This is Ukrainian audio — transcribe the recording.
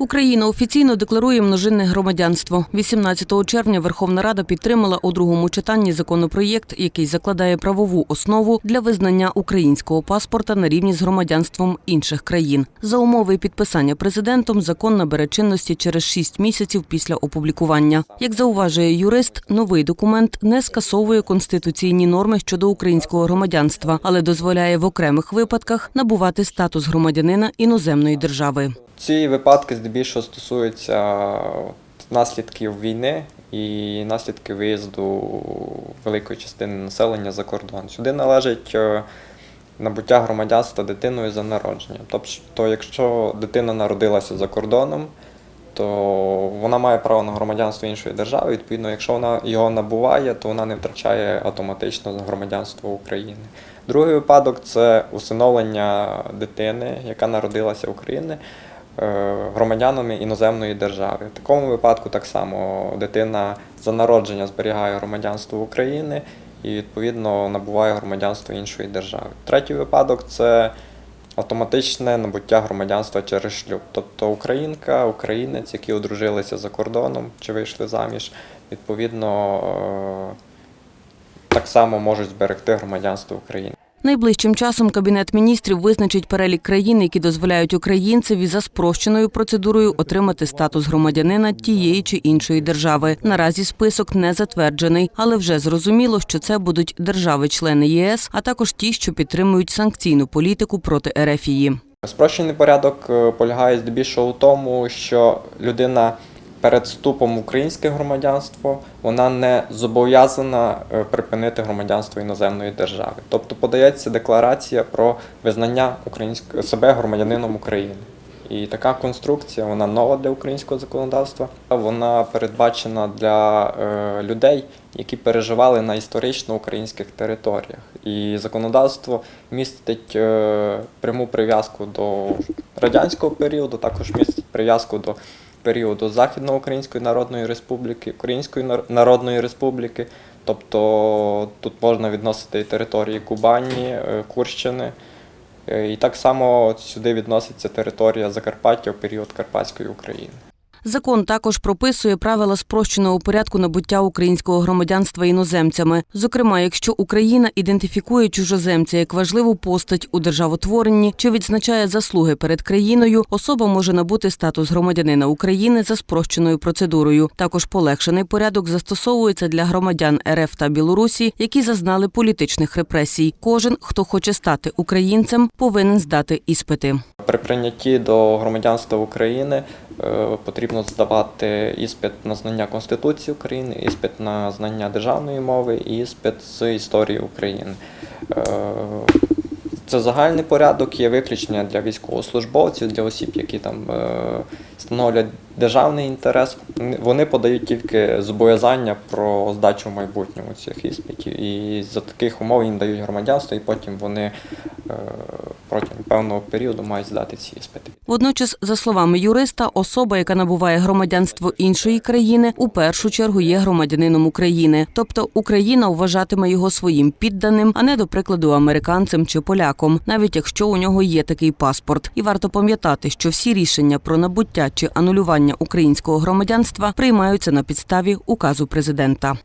Україна офіційно декларує множинне громадянство. 18 червня Верховна Рада підтримала у другому читанні законопроєкт, який закладає правову основу для визнання українського паспорта на рівні з громадянством інших країн. За умови підписання президентом закон набере чинності через 6 місяців після опублікування. Як зауважує юрист, новий документ не скасовує конституційні норми щодо українського громадянства, але дозволяє в окремих випадках набувати статус громадянина іноземної держави. Ці випадки здебільшого стосуються наслідків війни і наслідків виїзду великої частини населення за кордон. Сюди належить е, набуття громадянства дитиною за народженням. Тобто, якщо дитина народилася за кордоном, то вона має право на громадянство іншої держави. Відповідно, якщо вона його набуває, то вона не втрачає автоматично громадянство України. Другий випадок це усиновлення дитини, яка народилася в Україні громадянами іноземної держави. В такому випадку так само дитина за народження зберігає громадянство України і відповідно набуває громадянство іншої держави. Третій випадок це автоматичне набуття громадянства через шлюб. Тобто українка, українець, які одружилися за кордоном чи вийшли заміж, відповідно е, так само можуть зберегти громадянство України. Найближчим часом Кабінет міністрів визначить перелік країн, які дозволяють українцеві за спрощеною процедурою отримати статус громадянина тієї чи іншої держави. Наразі список не затверджений, але вже зрозуміло, що це будуть держави-члени ЄС, а також ті, що підтримують санкційну політику проти Ерефії. Спрощений порядок е, полягає здебільшого у тому, що людина перед вступом в українське громадянство вона не зобов'язана е, припинити громадянство іноземної держави. Тобто подається декларація про визнання себе громадянином України. І така конструкція, вона нова для українського законодавства. Вона передбачена для е, людей, які переживали на історично українських територіях. І законодавство містить е, пряму прив'язку до радянського періоду, також містить прив'язку до періоду Західноукраїнської Народної Республіки, Української Народної Республіки. Тобто тут можна відносити і території Кубані, е, Курщини. Е, І так само сюди відноситься територія Закарпаття в період Карпатської України. Закон також прописує правила спрощеного порядку набуття українського громадянства іноземцями. Зокрема, якщо Україна ідентифікує чужоземця як важливу постать у державотворенні чи відзначає заслуги перед країною, особа може набути статус громадянина України за спрощеною процедурою. Також полегшений порядок застосовується для громадян РФ та Білорусі, які зазнали політичних репресій. Кожен, хто хоче стати українцем, повинен здати іспити. При прийнятті до громадянства України потрібно здавати іспит на знання Конституції України, іспит на знання державної мови і іспит з історії України. Е, Це загальний порядок, є виключення для військовослужбовців, для осіб, які там е, становлять державний інтерес. Вони подають тільки зобов'язання про здачу в майбутньому цих іспитів. І за таких умов їм дають громадянство, і потім вони е, протягом певного періоду мають здати ці іспити. Водночас, за словами юриста, особа, яка набуває громадянство іншої країни, у першу чергу є громадянином України. Тобто Україна вважатиме його своїм підданим, а не до прикладу американцем чи поляком, навіть якщо у нього є такий паспорт. І варто пам'ятати, що всі рішення про набуття чи анулювання українського громадянства приймаються на підставі указу президента.